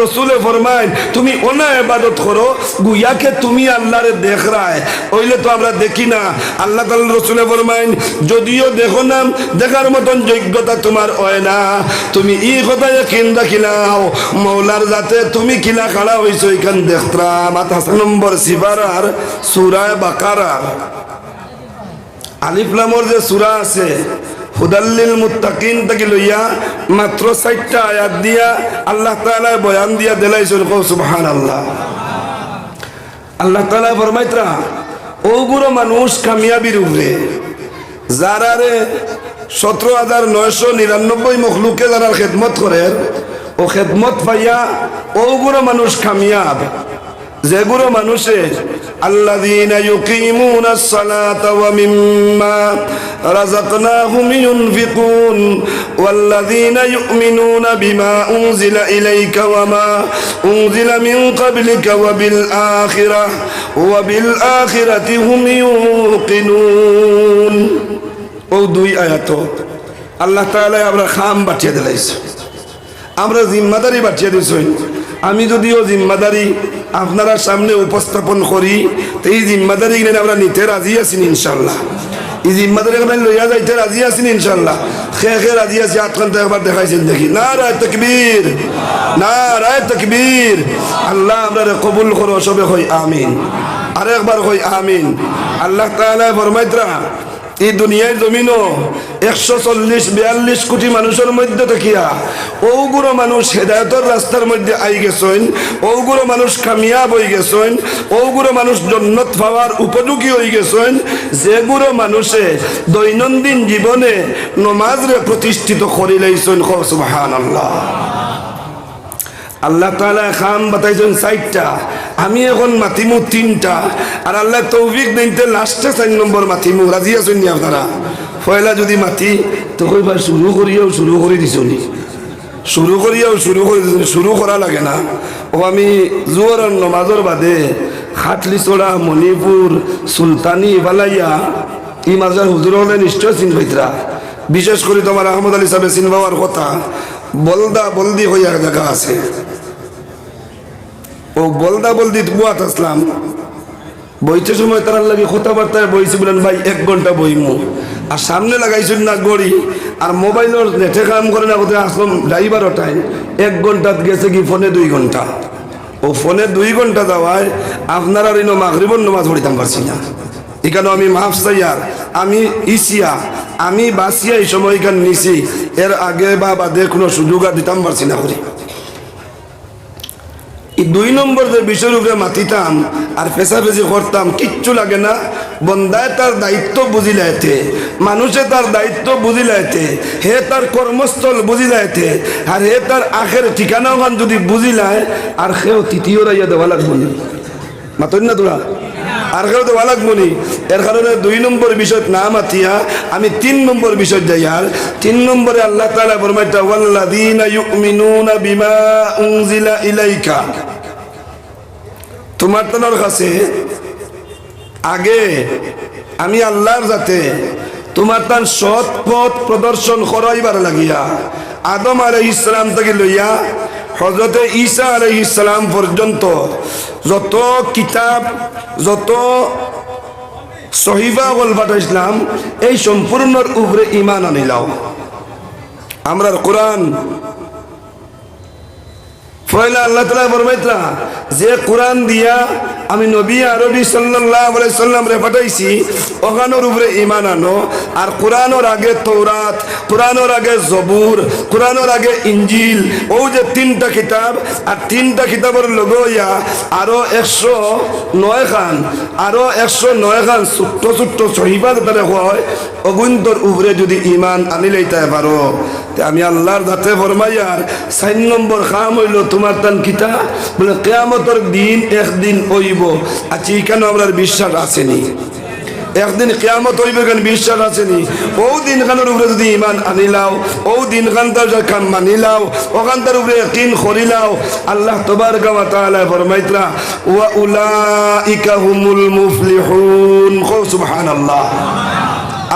রসুলে ফরমাইন তুমি ওনা ইবাদত করো, গুয়াকে তুমি আল্লাহরে দেখ রায়। ওইলে তো আমরা দেখি না। আল্লাহ তাআলা রসুলে ফরমাইন যদিও দেখো না, দেখার মতন যোগ্যতা তোমার হয় না। তুমি ই কথায় কিন রাখিলাও মৌলার যাতে তুমি কিনা খাড়া হইছো এখান দেখতরা মাথা নম্বর সিবারার সুরায় বাকারার আলিফলামর যে সুরা আছে হুদাল্লিল মুত্তাকিন থেকে লইয়া মাত্র চারটা আয়াত দিয়া আল্লাহ তাআলা বয়ান দিয়া দিলাইছেন, কও সুবহানাল্লাহ। আল্লাহ তাআলা ফরমাইতরা ওগুলো মানুষ কামিয়াবির উপরে যারারে সতেরো হাজার নয়শো নিরানব্বই মখলুকে যারা খেদমত করে ও খেদমত পাইয়া ওগুলো মানুষ কামিয়াব। যেগুলো মানুষে الذين يقيمون الصلاة ومما رزقناهم ينفقون والذين يؤمنون بما أنزل إليك وما أنزل من قبلك وبالآخرة وبالآخرة هم يوقنون ও দুই আয়াত আল্লাহ তাআলা আমরা খাম বাটিয়ে দিলাইছে আমরা জিম্মাদারি বাটিয়ে দিছই আমি যদিও জিম্মাদারি আপনারা সামনে উপস্থাপন করি, তো এই জিম্মাদারি আমরা নিতে রাজি আছি ইনশাল্লাহ। এই জিম্মাদারি আমরা লইয়া যাইতে রাজি আছি ইনশাল্লাহ। খে খে রাজি আছি আটখান তো একবার দেখাইছেন দেখি না রায় তকবীর না রায় তকবীর। আল্লাহ আমরা কবুল করো, সবে হই আমিন। আর একবার হই আমিন। আল্লাহ তাআলা ফরমাইতরা এই দুনিয়ার জমিনও একশো চল্লিশ, বিয়াল্লিশ কোটি মানুষের মধ্যে দেখিয়া ওগুলো মানুষ হেদায়তর রাস্তার মধ্যে আই গেছেন ওগুলো মানুষ কামিয়াব হয়ে গেছেন ওগুলো মানুষ জন্নত পাওয়ার উপযোগী হয়ে গেছেন। যেগুলো মানুষে দৈনন্দিন জীবনে নমাজরে প্রতিষ্ঠিত করে লাইছেন সুবাহান আল্লাহ আল্লাহ তাআলা খাম বাতাইছেন চারটা, আমি এখন মাতিমু তিনটা, আর আল্লাহ তৌফিক দিনতে লাস্টে চার নম্বর মাতিমু, রাজি আছেন নি আপনারা? পয়লা যদি মাতি, তো কইবার শুরু করিয়াও শুরু করে দিছনি শুরু করিয়াও শুরু করে দিছনি শুরু করা লাগে না। ও আমি জোয়ার নমাজর বাদে খাটলিচড়া মণিপুর সুলতানি বালাইয়া, ই মাজার হুজুর হলে নিশ্চয় চিন পাইতরা বিশেষ করে তোমার আহমদ আলী সাহেব চিন পাওয়ার কথা। বলদা, বলদি হইয়া জায়গা আছে। ও বলদা বলদি বুয়াত আসলাম। বইতে সময় তার লাগে কথাবার্তায় বইছি বলেন, ভাই, এক ঘণ্টা বইমু। আর সামনে লাগাইছেন না গড়ি আর মোবাইলের নেটে কাম করে না কোথায় আসলাম ড্রাইভারও টাইম এক ঘন্টাত গেছে কি, ফোনে দুই ঘণ্টা। ও ফোনে দুই ঘণ্টা যাওয়ায় আপনার আর ইনো মাগরিবন নমাজ পড়িতাম পারছি না। এখানে আমি মাফ চাইয়ার, আমি ইসিয়া, আমি বাসিয়া এই সময় এখান নিছি। এর আগে বা বাদে কোনো সুযোগ আর দিতাম পারছি না করি এই দুই নম্বর যে বিষয়ের উপরে মাতিতাম আর ফেসাফেসি করতাম, কিচ্ছু লাগে না। বন্দায় তার দায়িত্ব বুঝিলাইতে মানুষে তার দায়িত্ব বুঝিলাইতে হে তার কর্মস্থল বুঝিলাইতে আর হে তার আখের ঠিকানা ওখান যদি বুঝিলায় আর সেও তৃতীয় রাইয়া দেওয়া লাগবো না। মাতন না তোরা? আর কেউ তো ভালো মনি এর কারণে দুই নম্বর বিষয় না মাতিয়া, আমি তিন নম্বর বিষয় যাই আর। তিন নম্বরে আল্লাহ তালা ফরমাইতা ওয়াল্লাযীনা ইউমিনুনা বিমা উনজিলা ইলাইকা। তোমার তোমার কাছে আগে আমি আল্লাহর যাতে তোমার তার সৎ পথ প্রদর্শন করাইবার লাগিয়া আদম আলাইহিস সালাম থেকে লইয়া হজরতে ঈসা আলাইহিস সালাম পর্যন্ত যত কিতাব, যত সহিফা গল্পাটা ইসলাম এই সম্পূর্ণর উপরে ইমান আনিলাও। আমরা কোরআন ফয়লা আল্লাহ তালা ফরমাইতরা যে কোরআন দিয়া আমি নবী আরবি সাল্লাহ সাল্লাম রে পাঠাইছি, ওখানোর উপরে ইমান আনো। আর কোরআনোর আগে তৌরাত কোরআনোর আগে জবুর, কোরআনোর আগে ইঞ্জিল ও যে তিনটা কিতাব, আর তিনটা কিতাবের লগইয়া আরও একশো নয় খান, আরও একশো নয় খান ছোট্ট ছোট্ট সহিবা তারা হয়, অগুন্তর উপরে যদি ইমান আনিলেইতে পারো। তে আমি আল্লাহর দাঁতে ফরমাইয়ার চার নম্বর খাম হইল তোমার কিতা? বলে কেয়ামতর দিন একদিন হইব। আচ্ছা এখানে আমরা বিশ্বাস আসেনি। একদিন কেয়ামত হইবে কেন বিশ্বাস আসেনি। ও দিন খানের উপরে যদি ইমান আনিলাও ও দিন খান তার খান মানিলাও ওখান তার উপরে কিন করিলাও আল্লাহ তোবার গাওয়া তাআলা ফরমাইতরা, ওয়া উলাইকা হুমুল মুফলিহুন। কও সুবহানাল্লাহ।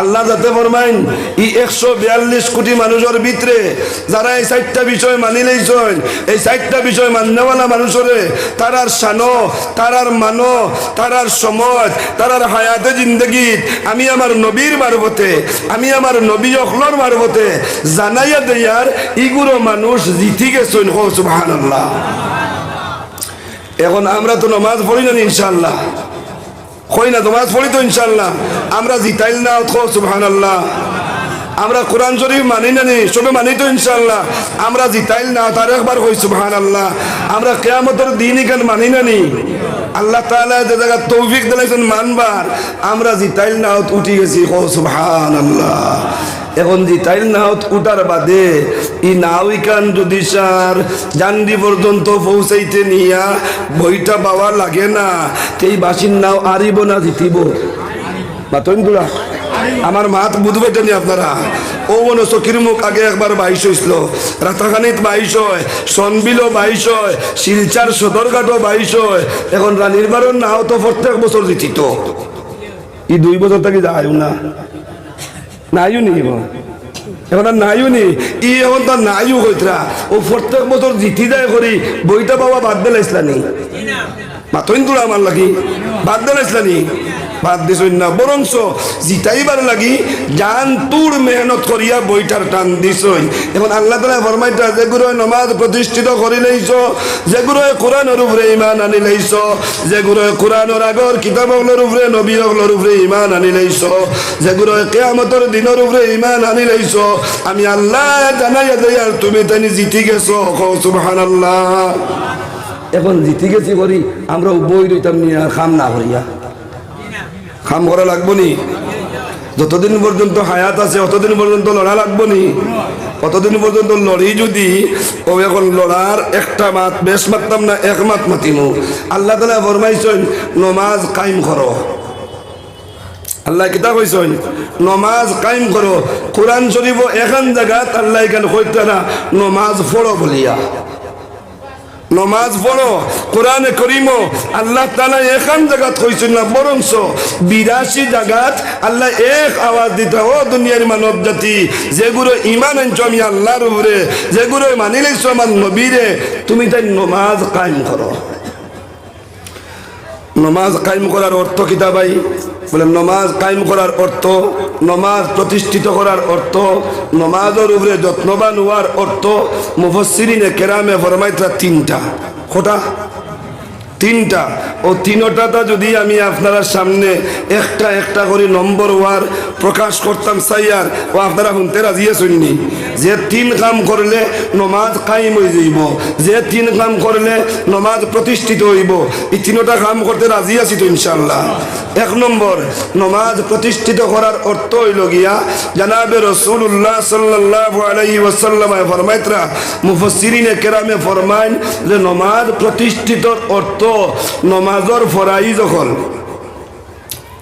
আল্লাহ যাতে ফরমাইন, ই একশো বিয়াল্লিশ কোটি মানুষের ভিতরে যারা এই চারটা বিষয় মানি লইছেন, এই চারটা বিষয় মান্যওয়ালা মানুষরে শানো, তারার মানো, তারার সময়, তারার হায়াতে জিন্দগিত আমি আমার নবীর মারফতে, আমি আমার নবী অখলর মারফতে জানাইয়া দেয়ার ইগুলো মানুষ জিতি গেছেন, হো আল্লাহ এখন আমরা তো নমাজ পড়ি না ইনশাল্লাহ কই না, নমাজ পড়ি তো ইনশাল্লাহ আমরা জিতাইল না, অথ সুবহান আল্লাহ আমরা কোরআন শরীফ মানি না নি, সবে মানি তো ইনশাল্লাহ আমরা জিতাইল না, তার একবার কই সুবহান আল্লাহ আমরা কেয়ামতের দিন কেন মানি না নি। আল্লাহ তাআলা যে জায়গা তৌফিক দিলাইছেন মানবার, আমরা জিতাইল না উঠি গেছি কো সুবহান আল্লাহ এখন জিতাইল নাহত উঠার বাদে, ই নাউইকান যদি সার, জান্ডি পর্যন্ত পৌঁছাইতে নিয়া, বইটা পাওয়া লাগে না এই বাসির নাও আরিব না জিতিব। বাতনগুলা আমার মাত বুঝবে নি আপনারা। ও মনে চকির মুখ আগে একবার বাইশ হয়েছিল রাতাখানিত বাইশ হয়, সনবিলও বাইশ হয়, শিলচার সদরঘাটও বাইশ হয়। এখন রানীর বারণ নাও তো প্রত্যেক বছর জিতিত ই দুই বছর থেকে যায় না। নাইও নি এখন আর নাইও নি। ই এখন তার নাইও হইতরা ও প্রত্যেক বছর জিতি যায় করি, বইটা বাবা বাদ দিলে ইসলানি মাতইন তোরা আমার লাগি, বাদ দিলে বাদ দিছই না। বরংস জিতাইবার লাগি জান তুর মেহনত করিয়া বইটার টান দিছই। এখন আল্লাহ তালা ফরমাইটা যেগুলো নমাজ প্রতিষ্ঠিত করি লইছ যেগুলো কোরআনের উপরে ইমান আনি লইছ যেগুলো কোরআনের আগর কিতাবগুলোর উপরে নবী হকলোর উপরে ইমান আনি লইছ যেগুলো কেয়ামতের দিনের উপরে ইমান আনি লইছ, আমি আল্লাহ জানাইয়া দেই, আর তুমি তাই জিতি গেছো। সুবহান আল্লাহ এখন জিতি গেছি করি আমরা বই রইতাম নিয়ে খাম না করিয়া খাম করা লাগবো নি যতদিন পর্যন্ত হায়াত আছে, অতদিন পর্যন্ত লড়া লাগবো নি অতদিন পর্যন্ত লড়ি যদি, ও এখন লড়ার একটা মাত, বেশ মারতাম না, এক মাত মাতিমু। আল্লাহ তালা ফরমাইছেন, নমাজ কায়েম করো। আল্লাহ কিতা কইছেন, নমাজ কায়েম করো। কোরআন শরীফ এখান জায়গাত আল্লাহ এখানে কইতে না নমাজ পড়ো বলিয়া। নমাজ পড়ো, কোরআনে করিম, আল্লাহ তালা এখান জায়গাত কইছেন না বরংস বিরাশি জায়গাত আল্লাহ এক আওয়াজ দিতে ও দুনিয়ার মানব জাতি, যেগুলো ইমান আনছো আমি আল্লাহর উপরে, যেগুলো মানি লাইছো আমার নবীরে, তুমি তাই নমাজ কায়েম করো। নমাজ কায়েম করার অর্থ কিতা ভাই? বলে নমাজ কায়েম করার অর্থ, নমাজ প্রতিষ্ঠিত করার অর্থ, নমাজের উপরে যত্নবান হওয়ার অর্থ মুফসিরিনে কেরামে ফরমাইতরা তিনটা। কটা তিনটা। ও তিনটাটা যদি আমি আপনারা সামনে একটা একটা করে নম্বর ওয়ার প্রকাশ করতাম, সাইয়ার, ও আপনারা শুনতে রাজি শুননি যে তিন কাম করলে নমাজ কায়েম হয়ে যাইব, যে তিন কাম করলে নমাজ প্রতিষ্ঠিত হইব, এই তিনটা কাম করতে রাজি আছি তো ইনশাল্লাহ এক নম্বর, নমাজ প্রতিষ্ঠিত করার অর্থ হইল গিয়া, জানাবে রসুল্লাহ সাল্লাহ আলাইহি ওয়াসাল্লামায় ফরমাইতরা মুফসিরিনে কেরামে ফরমাইন যে নমাজ প্রতিষ্ঠিতর অর্থ নমাজর ফরাই যখন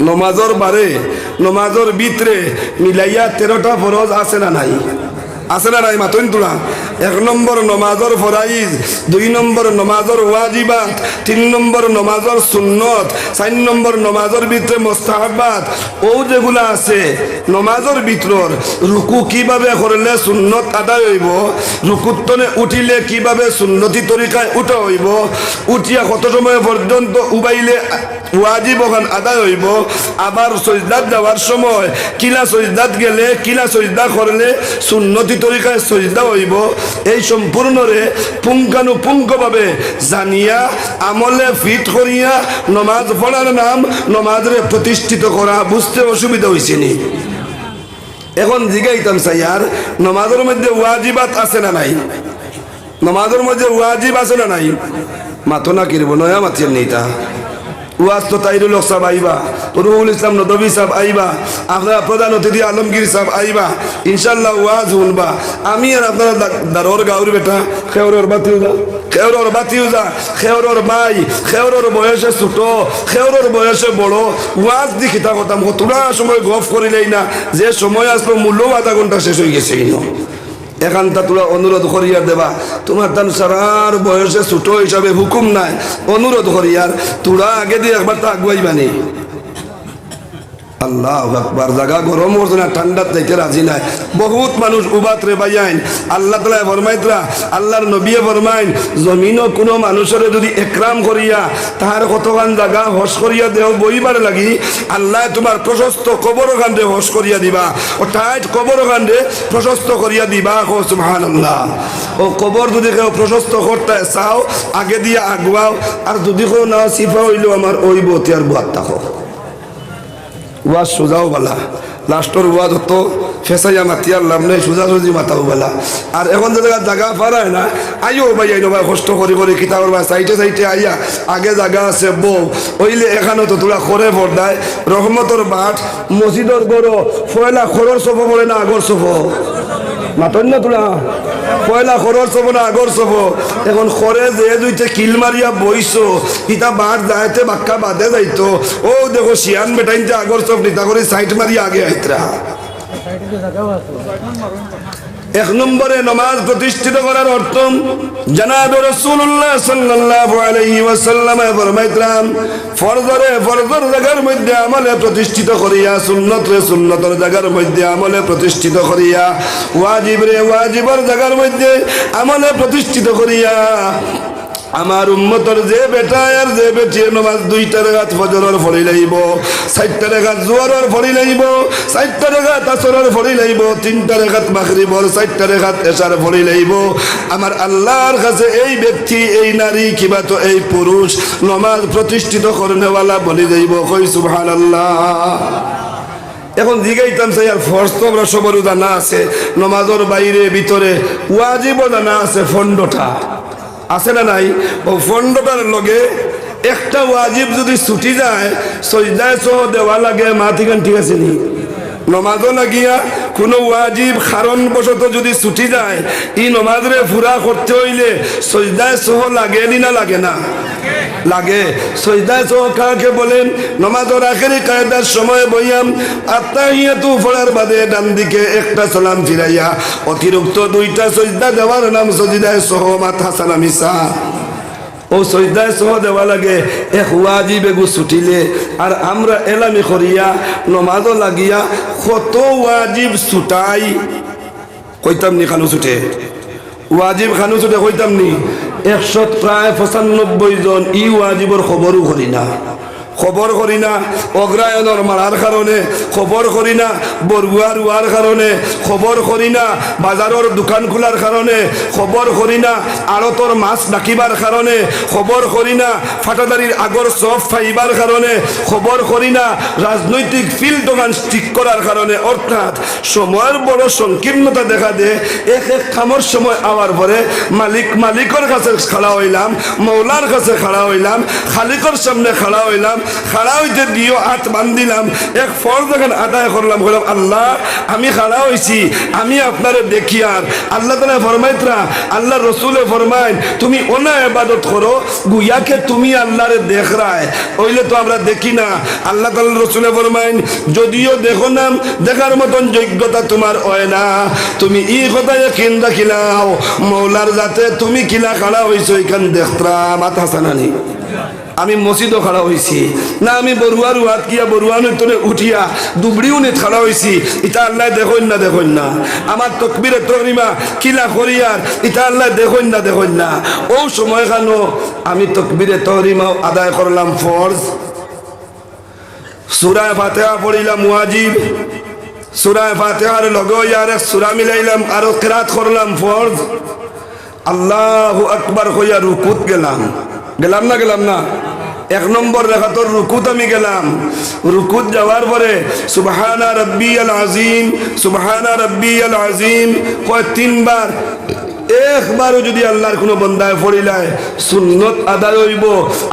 নমাজর বারে নমাজর ভিতরে মিলাইয়া তেরোটা ফরজ আছে না নাই? আছে না নাই? মাতন তোলা এক নম্বর নমাজর ফরাইজ, দুই নম্বর নমাজর ওয়াজিবাত, তিন নম্বর নমাজর সুন্নত, চার নম্বর নমাজর ভিতরে মোস্তাহাবাত। ও যেগুলা আছে, নমাজর ভিতর রুকু কীভাবে করলে সুন্নত আদায় হইব, রুকুত্তনে উঠিলে কীভাবে সুন্নতি তরিকায় উঠা হইব, উঠিয়া কত সময় পর্যন্ত উবাইলে ওয়াজিব ওখান আদায় হইব, আবার সজদাত যাওয়ার সময় কিলা সজদাত গেলে, কিলা সজদা করলে সুন্নতি তরিকায় সজদা হইব এই সম্পূর্ণরে পুঙ্খানুপুঙ্খভাবে জানিয়া, আমলে ফিট করিয়া নমাজ পড়ার নাম নমাজরে প্রতিষ্ঠিত করা বুঝতে অসুবিধা হয়েছে নি। এখন জিগাইতাম সাইয়ার, নমাজের মধ্যে ওয়াজিবাত আছে না নাই? নমাজের মধ্যে ওয়াজিব আছে না নাই? মাতো না কিরব নয়া মাতির নেইতা। ওয়াজ তো হক সাহেব আইবা, রুহুল ইসলাম সাহেব আইবা প্রধান অতিথি আলমগীর সাহেব আইবা ইনশাল্লাহ ওয়াজ আমি আর আপনারা দারোর গাউর বেটা যা যা ভাই বয়সে ছোট খেওরের বয়সে বড়, ওয়াজ দি সময় গফ করিলেই না, যে সময় আসলো মূল্য আধা ঘণ্টা শেষ হয়ে গেছে ইনো এখানটা তোরা অনুরোধ করিয়া দেবা। তোমার তান সারার বয়সে ছোট হিসাবে হুকুম নাই। অনুরোধ করিয়ার, তোরা আগে দিয়ে একবার তো আগুয়াইবানি আল্লাহ জাগা নাই। বহুত কোনো যদি জাগা লাগি প্রশস্ত কবর কাণ্ডে হস করিয়া দিবা। ও টাইট কবর কাণ্ডে প্রশস্ত করিয়া দিবা আল্লাহ ও কবর যদি কেউ প্রশস্ত করতে চাও, আগে দিয়ে আগুয়াও, আর যদি কেউ না সিফা হইলেও আমার ওই বতি আর বুয়ার থাকো। ওয়াজ সোজাও বালা। লাস্টর ওয়াজ হতো ফেসাইয়া মাতিয়ার লাভ নাই, সোজা সুজি মাতাও বালা। আর এখন জায়গা জায়গা পারায় না, আইও ভাই, আইনো ভাই, কষ্ট করে করে কিতাবর ভাই সাইটে সাইটে আইয়া আগে জায়গা আছে বউ ওইলে এখানে তো তোরা করে পর্দায় রহমতর বাট মসজিদর গড় ফয়লা খরর সফ পড়ে না আগর সফ মাতন না তোরা পয়লা খরর সব না, আগর সব এখন খরে যে দুইতে কিল মারিয়া বইছো, ইতা বার যাইতে বাক্কা বাদে যাইতো। ও দেখো, শিয়ান বেটাইতে আগর সব নিতা করে সাইড মারিয়া আগে আইতরা। এক নম্বরে নমাজ প্রতিষ্ঠিত করার অর্থ জানাবে রসুল্লাহ সাল্লাল্লাহু আলাইহি ওয়াসাল্লাম ফরমাইতরাম ফরজরে ফরজর জায়গার মধ্যে আমলে প্রতিষ্ঠিত করিয়া সুন্নত রে সুন্নতর জায়গার মধ্যে আমলে প্রতিষ্ঠিত করিয়া ওয়াজিব রে ওয়াজিবর জায়গার মধ্যে আমলে প্রতিষ্ঠিত করিয়া আমার উম্মতর যে বেটা আর যে বেটিয়ে নমাজ দুইটা রেগাত ফজরের ফড়ি লাইব, চারটা রেগাত জোয়ারের ফড়ি লাইব, চারটা রেগাত আসরের ফড়ি লাইব, তিনটা রেগাত মাগরিবর, চারটা রেগাত এশার ফড়ি লাইব। আমার আল্লাহর কাছে এই ব্যক্তি, এই নারী, কিবা তো এই পুরুষ, নমাজ প্রতিষ্ঠিত করনেওয়ালা বলি যাইব, কই সুবহানাল্লাহ। এখন জিগাইতাম চাই আর ফর্স তো আমরা সবারও জানা আছে, নমাজের বাইরে, ভিতরে ওয়াজিবও জানা আছে ফন্ডটা। আছে না নাই? ও লগে একটা ওয়াজিব যদি ছুটি যায়, সজদায় সহ দেওয়া লাগে মা ঠিক আছে নি? নমাজও লাগিয়া কোনো ওয়াজিব কারণ বশত যদি ছুটি যায়, ই নমাজরে ফুরা করতে হইলে সজদায় সহ লাগে না লাগে না? লাগে। সজদায় সহ কাকে বলেন? নমাজের আখেরি কায়দার সময় বইয়াম, আত্মাহিয়াতু ফোড়ার বাদে ডান দিকে একটা সালাম ফিরাইয়া অতিরিক্ত দুইটা সজদা দেওয়ার নাম সজিদায় সহ মাথা সালামিসা ও সজদায় সহ দেওয়া লাগে। এক জি বেগু ছুটিলে। আর আমরা এলামি করিয়া নমাজও লাগিয়া কত ওয়াজিব ছুটাই। কইতাম নি খানু ছুটে? ওয়াজিব খানু ছুটে কইতাম নি? একশো প্রায় পঁচানব্বই জন ই ওয়াজিবর খবরও করি না। খবর করি না অগ্রায়ণর মারার কারণে খবর করি না বরগুয়ার রুয়ার কারণে খবর করি না বাজারের দোকান খোলার কারণে খবর করি না আড়তর মাছ ডাকিবার কারণে খবর করি না ফাটাদারির আগর সব ফাইবার কারণে খবর করি না রাজনৈতিক ফিল্ড দোকান ঠিক করার কারণে অর্থাৎ সময়ের বড় সংকীর্ণতা দেখা দেয় এক এক কামর সময় আওয়ার পরে মালিক মালিকর কাছে খাড়া হইলাম মৌলার কাছে খাড়া হইলাম খালিকর সামনে খাড়া হইলাম খাড়া হইতে দিও, হাত বান্ধিলাম। এক ফর যখন আদায় করলাম, বললাম, আল্লাহ, আমি খাড়া হইছি আমি আপনারে দেখি আর। আল্লাহ তালা ফরমাইতরা আল্লাহ রসুলে ফরমাইন তুমি ওনা এবাদত করো গুয়াকে তুমি আল্লাহরে দেখ রায়। ওইলে তো আমরা দেখি না। আল্লাহ তালা রসুলে ফরমাইন যদিও দেখো না, দেখার মতন যোগ্যতা তোমার হয় না। তুমি ই কথায় কিন রাখিলাও মৌলার যাতে তুমি কিলা খাড়া হইছো, এখান দেখতরা মাথা সানানি আমি মসজিদও খাড়া হয়েছি না, আমি বড়ুয়ার হাত কিয়া বড়ুয়ার তোরে উঠিয়া দুবড়িও নে খাড়া হয়েছি ইটা আল্লাহ দেখুন না দেখুন না। আমার তকবিরে তকরিমা কিলা করিয়ার ইটা আল্লাহ দেখুন না দেখুন না। ও সময় খানো আমি তকবিরে তহরিমাও আদায় করলাম ফরজ। সুরায় ফাতেহা পড়িলাম ওয়াজিব। সুরায় ফাতেহার লগে আর এক সুরা মিলাইলাম, আরও কেরাত করলাম ফরজ। আল্লাহ আকবার হইয়া রুকুত গেলাম। গেলাম না গেলাম না। এক নম্বর রেখাতর রুকুত আমি গেলাম। রুকুত যাওয়ার পরে, সুবহানা রব্বি আল আজিম সুবহানা রব্বি আল আজিম কয় তিনবার, একবারও যদি আল্লাহর কোনো বন্দায় পড়িলায় সুন্নত আদায় হইব।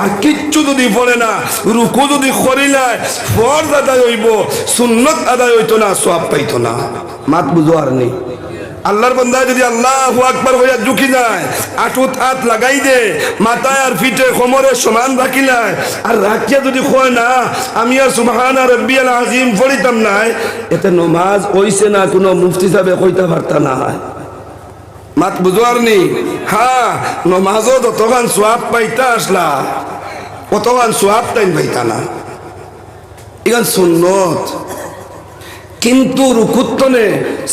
আর কিচ্ছু যদি পড়ে না, রুকু যদি করিলায়, ফর্জ আদায় হইব, সুন্নত আদায় হইতো না সব পাইতো না। মাত বুঝো আর নেই। আল্লাহর বন্দায় যদি আল্লাহ আকবার হইয়া ঝুঁকি যায় আটুত হাত লাগাই দে মাথায় আর ফিটে কোমরে সমান নাই আর রাখিয়া যদি কয় না, আমি আর সুবহান আর রব্বিয়াল আজিম পড়িতাম নাই, এতে নমাজ হইছে না কোনো মুফতি সাহেবে কইতে পারতা না মাত বুঝোয়ার নি? হ্যাঁ নমাজও যতক্ষণ সোয়াব পাইতা আসলা কতক্ষণ সোয়াব টাইম পাইতা না। ইগান সুন্নত। কিন্তু রুকুত্তনে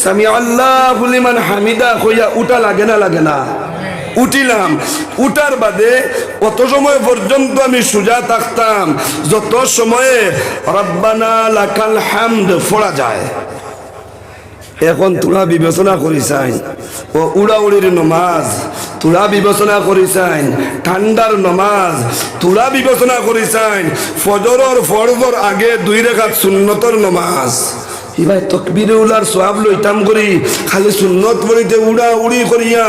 সামি আল্লাহ হামিদা হইয়া উঠা লাগে না লাগে না। উঠিলাম। উঠার বাদে কত সময় পর্যন্ত আমি সোজা থাকতাম, যত সময়ে রব্বানা লাকাল হামদ ফোড়া যায়। এখন তোরা বিবেচনা করিসাইন, ও উড়াউড়ির নমাজ, তোরা বিবেচনা করিসাইন, ঠান্ডার নমাজ, তোরা বিবেচনা করিসাইন, ফজরর ফরজর আগে দুই রেখাত সুন্নতর নমাজ। ইবাই তকবির উলার সোয়াব লইতাম করি, খালি সুন্নত পড়িতে উড়া উড়ি করিয়া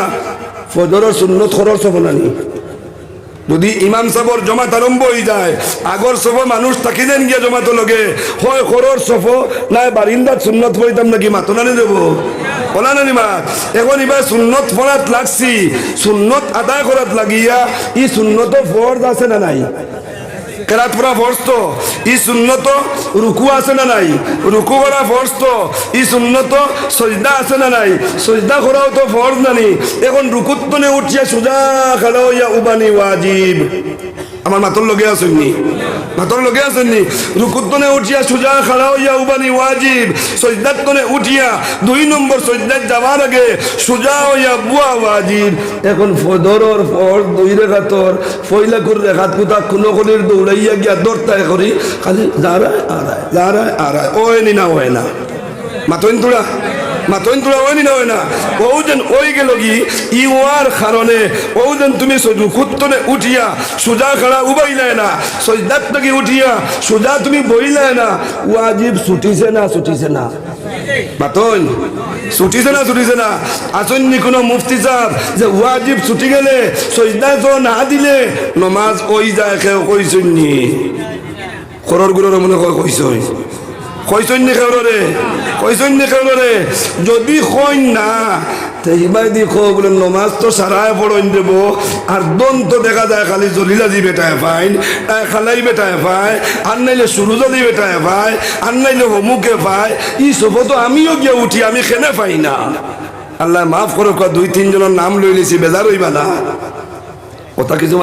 ফজরর সুন্নত খরচ হব নানি যদি ইমাম সাহর জমাত আরম্ভ হয়ে যায়, আগর সফ মানুষ থাকি দেন গিয়া জমাতো লগে, হয় খরর সফ নাই বারিন্দাত সুন্নত পড়িতাম নাকি মাতো নানি দেব? বলা নানি মা, এখন এবার সুন্নত পড়াত লাগছি, সুন্নত আদায় করাত লাগিয়া, ই সুন্নত ফর্জ আছে না নাই? কেরাত পড়া ফর্জ তো ই সুন্নত, রুকু আছে না নাই? রুকু করা ফর্জ তো ই সুন্নত, সজদা আছে না নাই? সজদা করাও তো ফরজ নানি। এখন রুকুত্তনে উঠিয়া সুজা খেলা উবানি ওয়াজিব। আমার মাতর লগে আসেননি মাতর লগে আসেননি রুকুত্তনে উঠিয়া সুজা খাড়া হইয়া উবানি ওয়াজিব। সজদাতনে উঠিয়া দুই নম্বর সজদাত যাওয়ার আগে সুজা হইয়া বুয়া ওয়াজিব। এখন ফদরর ফর দুই রেখাতর ফইলা করে রেখাত কুতা কোনো কলির দৌড়াইয়া গিয়া দরতায় করি। খালি যারায় আড়ায় যারায় আড়ায়। ওই নি না, ওই না। মাতইন তোরা। মাতইন তোরা ওই না ওই না। ও যেন ওই গেল কি, ই ওয়ার কারণে ও যেন তুমি রুকুত্তনে উঠিয়া সুজা খাড়া উবাইলে না সজদাত থেকে উঠিয়া সুজা তুমি বইলে না, ওয়াজিব ছুটিছে না ছুটিছে না। মাতইন ছুটিছে না ছুটিছে না। আসন্নি কোনো মুফতি সাহেব যে ওয়াজিব ছুটি গেলে সজদা তো না দিলে নমাজ ওই যায়, কেউ কইসন্নি খররগুলোর মনে কইসন্নি কেউরে যদি কইন না দি খো বলে, নমাজ তো সারায় পড়ইন দেব আর দন্ত দেখা যায় খালি জলিলাজি বেটায় পাইন খালাই বেটায় পায় আর নাইলে সুরুজলি বেটায় পায় আর নাইলে হমুকে পায় ই সব তো আমিও গিয়ে উঠি, আমি খেনে পাই না। আল্লাহ মাফ করো দুই তিনজনের নাম লই লিছি বেজার হইবা না। কথা কিছু